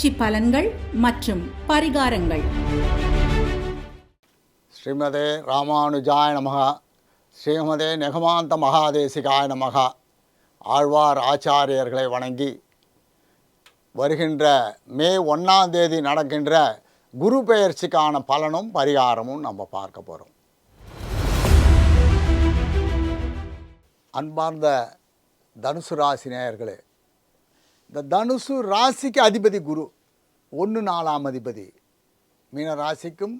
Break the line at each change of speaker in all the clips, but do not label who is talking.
பயிற்சி பலன்கள் மற்றும் பரிகாரங்கள்.
ஸ்ரீமதே ராமானுஜாய நமகா ஸ்ரீமதே நெகமாந்த மகாதேசிகாய நமகா ஆழ்வார் ஆச்சாரியர்களை வணங்கி வருகின்ற மே ஒன்றாம் தேதி நடக்கின்ற குரு பெயர்ச்சிக்கான பலனும் பரிகாரமும் நம்ம பார்க்க போகிறோம் அன்பார்ந்த தனுசு ராசி நேயர்களே இந்த தனுசு ராசிக்கு அதிபதி குரு. ஒன்று நாலாம் அதிபதி. மீன ராசிக்கும்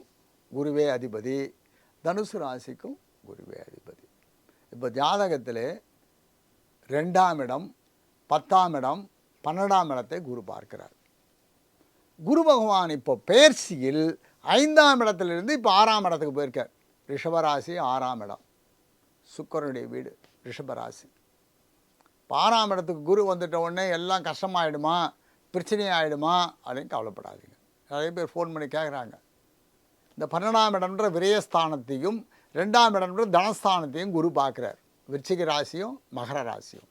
குருவே அதிபதி. தனுசு ராசிக்கும் குருவே அதிபதி. இப்போ ஜாதகத்தில் ரெண்டாம் இடம் பத்தாம் இடம் பன்னெண்டாம் இடத்தை குரு பார்க்கிறார். குரு பகவான் இப்போ பெயர்ச்சியில் ஐந்தாம் இடத்துலேருந்து இப்போ ஆறாம் இடத்துக்கு போயிருக்கார். ரிஷபராசி ஆறாம் இடம். சுக்கரனுடைய வீடு ரிஷபராசி. இப்போ ஆறாம் இடத்துக்கு குரு வந்துட்ட உடனே எல்லாம் கஷ்டமாயிடுமா? பிரச்சனையாயிடுமா அப்படின்னு கவலைப்படாதீங்க. நிறைய பேர் ஃபோன் பண்ணி கேட்குறாங்க இந்த பன்னெண்டாம் இடம்ன்ற விரயஸ்தானத்தையும் ரெண்டாம் இடம்ன்ற தனஸ்தானத்தையும் குரு பார்க்குறார். விருச்சிக ராசியும் மகர ராசியும்.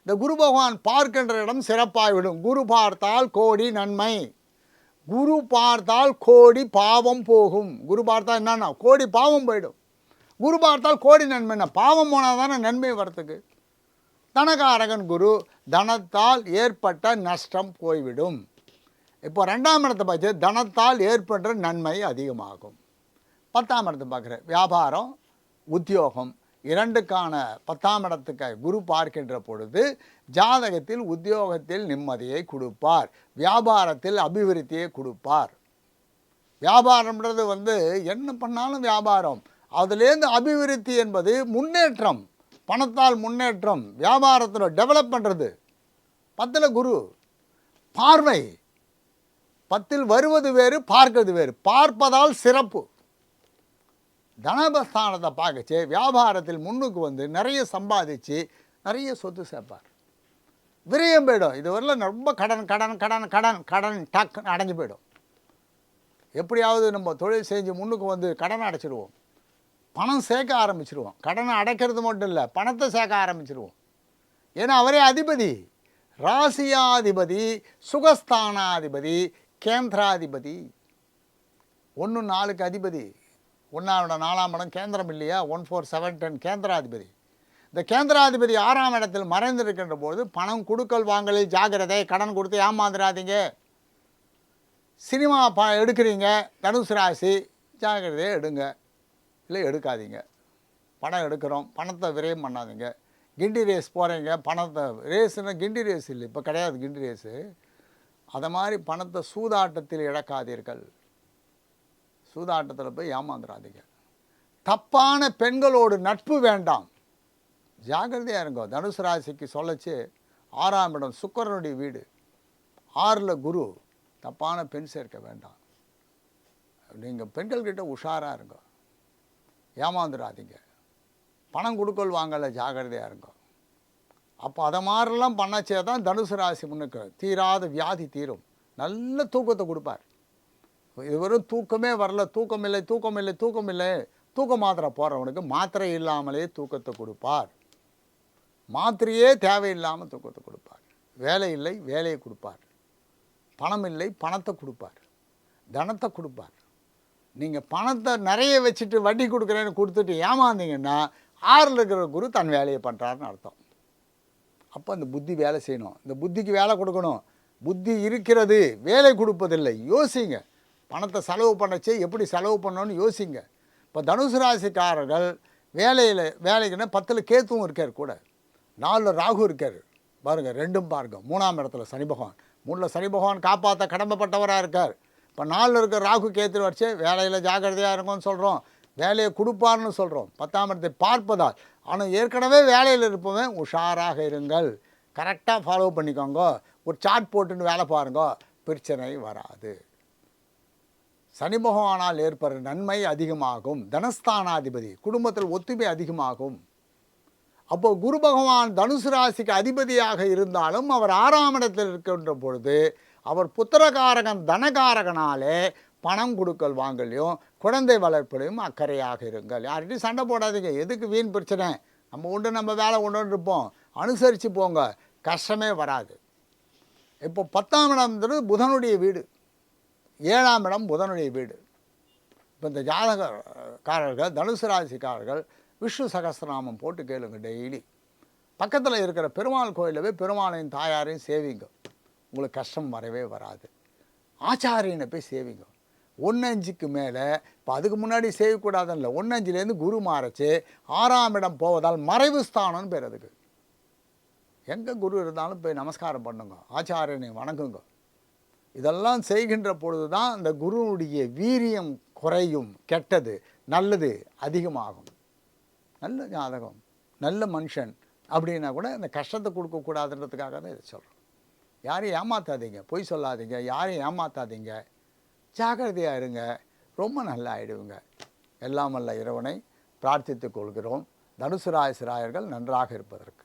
இந்த குரு பகவான் பார்க்கின்ற இடம் சிறப்பாகிவிடும் குரு பார்த்தால் கோடி நன்மை. குரு பார்த்தால் கோடி பாவம் போகும். குரு பார்த்தால் என்னன்னா கோடி பாவம் போயிடும். குரு பார்த்தால் கோடி நன்மைன்னா பாவம் போனால் தானே நன்மை வரத்துக்கு தனகாரகன் குரு தனத்தால் ஏற்பட்ட நஷ்டம் போய்விடும். இப்போ ரெண்டாம் இடத்தை பார்த்து தனத்தால் ஏற்படுற நன்மை அதிகமாகும். பத்தாம் இடத்தை பார்க்குற வியாபாரம் உத்தியோகம் இரண்டுக்கான பத்தாம் இடத்துக்கு குரு பார்க்கின்ற பொழுது ஜாதகத்தில் உத்தியோகத்தில் நிம்மதியை கொடுப்பார். வியாபாரத்தில் அபிவிருத்தியை கொடுப்பார். வியாபாரம்ன்றது வந்து என்ன பண்ணாலும் வியாபாரம். அதுலேருந்து அபிவிருத்தி என்பது முன்னேற்றம். பணத்தால் முன்னேற்றம் வியாபாரத்தில் டெவலப் பண்ணுறது பத்தில் குரு பார்வை. பத்தில் வருவது வேறு பார்க்கிறது வேறு. பார்ப்பதால் சிறப்பு. தனபஸ்தானத்தை பார்க்கச்சு வியாபாரத்தில் முன்னுக்கு வந்து நிறைய சம்பாதிச்சு நிறைய சொத்து சேர்ப்பார். விரயம் போயிடும். இது ரொம்ப கடன் கடன் கடன் கடன் கடன் டக்குன்னு அடைஞ்சு போயிடும். எப்படியாவது நம்ம தொழில் செஞ்சு முன்னுக்கு வந்து கடன் அடைச்சிடுவோம் பணம் சேர்க்க ஆரம்பிச்சிருவோம். கடனை அடைக்கிறது மட்டும் இல்லை பணத்தை சேர்க்க ஆரம்பிச்சிருவோம். ஏன்னா அவரே அதிபதி. ராசியாதிபதி சுகஸ்தானாதிபதி கேந்திராதிபதி. ஒன்று நாலுக்கு அதிபதி. ஒன்றாவோட நாலாம் இடம் கேந்திரம் இல்லையா? ஒன் ஃபோர் செவன் டென் கேந்திராதிபதி. இந்த கேந்திராதிபதி ஆறாம் இடத்தில் மறைந்திருக்கின்ற போது பணம் கொடுக்கல் வாங்கலில் ஜாக்கிரதை கடன் கொடுத்து ஏமாந்துடாதீங்க சினிமா ப எடுக்கிறீங்க தனுசு ராசி ஜாக்கிரதையை எடுங்க. இல்லை எடுக்காதீங்க. பணம் எடுக்கிறோம் பணத்தை விரயம் பண்ணாதீங்க. கிண்டி ரேஸ் போகிறீங்க பணத்தை ரேஸுன்னா கிண்டி ரேஸ் இல்லை இப்போ கிடையாது கிண்டி ரேஸு அதை மாதிரி பணத்தை சூதாட்டத்தில் இழக்காதீர்கள். சூதாட்டத்தில் போய் ஏமாந்துடாதீங்க தப்பான பெண்களோடு நட்பு வேண்டாம். ஜாகிரதையாக இருங்கோ. தனுசு ராசிக்கு சொல்லச்சு ஆறாம் இடம் சுக்கரனுடைய வீடு. ஆறில் குரு. தப்பான பெண் சேர்க்க வேண்டாம். நீங்கள் பெண்கள்கிட்ட உஷாராக இருங்க. ஏமாந்துடாதீங்க பணம் கொடுக்கல் வாங்கல ஜாகிரதையாக இருக்கும் அப்போ அதை மாதிரிலாம் பண்ணச்சே தான் தனுசு ராசி முன்னுக்கு தீராத வியாதி தீரும். நல்ல தூக்கத்தை கொடுப்பார். இது வெறும் தூக்கமே வரல தூக்கம் இல்லை தூக்கம் இல்லை தூக்கம் இல்லை. தூக்க மாத்திரை போகிறவனுக்கு மாத்திரை இல்லாமலே தூக்கத்தை கொடுப்பார். மாத்திரையே தேவையில்லாமல் தூக்கத்தை கொடுப்பார். வேலை இல்லை வேலையை கொடுப்பார். பணம் இல்லை பணத்தை கொடுப்பார். தனத்தை கொடுப்பார். நீங்கள் பணத்தை நிறைய வச்சுட்டு வட்டி கொடுக்குறேன்னு கொடுத்துட்டு ஏமாந்தீங்கன்னா ஆறில் இருக்கிற குரு தன் வேலையை பண்ணுறாருன்னு அர்த்தம். அப்போ அந்த புத்தி வேலை செய்யணும். இந்த புத்திக்கு வேலை கொடுக்கணும். புத்தி இருக்கிறது வேலை கொடுப்பதில்லை. யோசிங்க. பணத்தை செலவு பண்ணச்சே எப்படி செலவு பண்ணணும்னு யோசிங்க. இப்போ தனுசு ராசிக்காரர்கள் வேலையில் வேலைக்குன்னா பத்தில் கேத்துவும் இருக்கார் கூட. நாலில் ராகு இருக்கார். பாருங்கள் ரெண்டும் பாருங்க. மூணாம் இடத்துல சனி பகவான். மூணில் சனி பகவான் காப்பாற்ற கடமைப்பட்டவராக இருக்கார். இப்போ நாளில் இருக்கிற ராகு கேத்து வச்சு வேலையில் ஜாக்கிரதையாக இருக்கும்னு சொல்கிறோம் வேலையை கொடுப்பார்னு சொல்கிறோம் பத்தாம் இடத்தை பார்ப்பதால். ஆனால் ஏற்கனவே வேலையில் இருப்பவன் உஷாராக இருங்கள். கரெக்டாக ஃபாலோ பண்ணிக்கோங்க. ஒரு சார்ட் போட்டுன்னு வேலை பாருங்க. பிரச்சனை வராது. சனி பகவானால் ஏற்படுற நன்மை அதிகமாகும். தனஸ்தானாதிபதி குடும்பத்தில் ஒத்துமை அதிகமாகும். அப்போ குரு பகவான் தனுசு ராசிக்கு அதிபதியாக இருந்தாலும் அவர் ஆறாம் இடத்தில் இருக்கின்ற பொழுது அவர் புத்திரகாரகன் தனகாரகனாலே பணம் கொடுக்கல் வாங்கலையும் குழந்தை வளர்ப்பிலையும் அக்கறையாக இருங்கள். யார்கிட்டையும் சண்டை போடாதீங்க. எதுக்கு வீண் பிரச்சனை? நம்ம உண்டு நம்ம வேலை கொண்டு இருப்போம். அனுசரித்து போங்க. கஷ்டமே வராது. இப்போ பத்தாம் இடம்ன்றது புதனுடைய வீடு. ஏழாம் இடம் புதனுடைய வீடு. இப்போ இந்த ஜாதகக்காரர்கள் தனுசு ராசிக்காரர்கள் விஷ்ணு சகசிரநாமம் போட்டு கேளுங்க டெய்லி. பக்கத்தில் இருக்கிற பெருமாள் கோயிலில் போய் பெருமாளையும் தாயாரையும் சேவிங்க. உங்களுக்கு கஷ்டம் வரவே வராது. ஆச்சாரியனை போய் சேவிங்க. ஒன்னஞ்சுக்கு மேலே இப்போ அதுக்கு முன்னாடி செய்யக்கூடாதுன்னு இல்லை ஒன்னஞ்சுலேருந்து குரு மாறச்சு ஆறாம் இடம் போவதால் மறைவு ஸ்தானம்னு பேர் அதுக்கு எங்கே குரு இருந்தாலும் போய் நமஸ்காரம் பண்ணுங்க ஆச்சாரியனை வணங்குங்க. இதெல்லாம் செய்கின்ற பொழுது தான் அந்த குருவுடைய வீரியம் குறையும் கெட்டது நல்லது அதிகமாகும். நல்ல ஜாதகம் நல்ல மனுஷன் அப்படின்னா கூட இந்த கஷ்டத்தை கொடுக்கக்கூடாதுன்றதுக்காக தான் இதை சொல்கிறோம் யாரையும் ஏமாற்றாதீங்க பொய் சொல்லாதீங்க. யாரையும் ஏமாற்றாதீங்க ஜாக்கிரதையாக இருங்க. ரொம்ப நல்லா ஆயிடுவீங்க. எல்லாம் வல்ல இறைவனை பிரார்த்தித்துக் கொள்கிறோம். தனுசு ராசிராயர்கள் நன்றாக இருப்பதற்கு.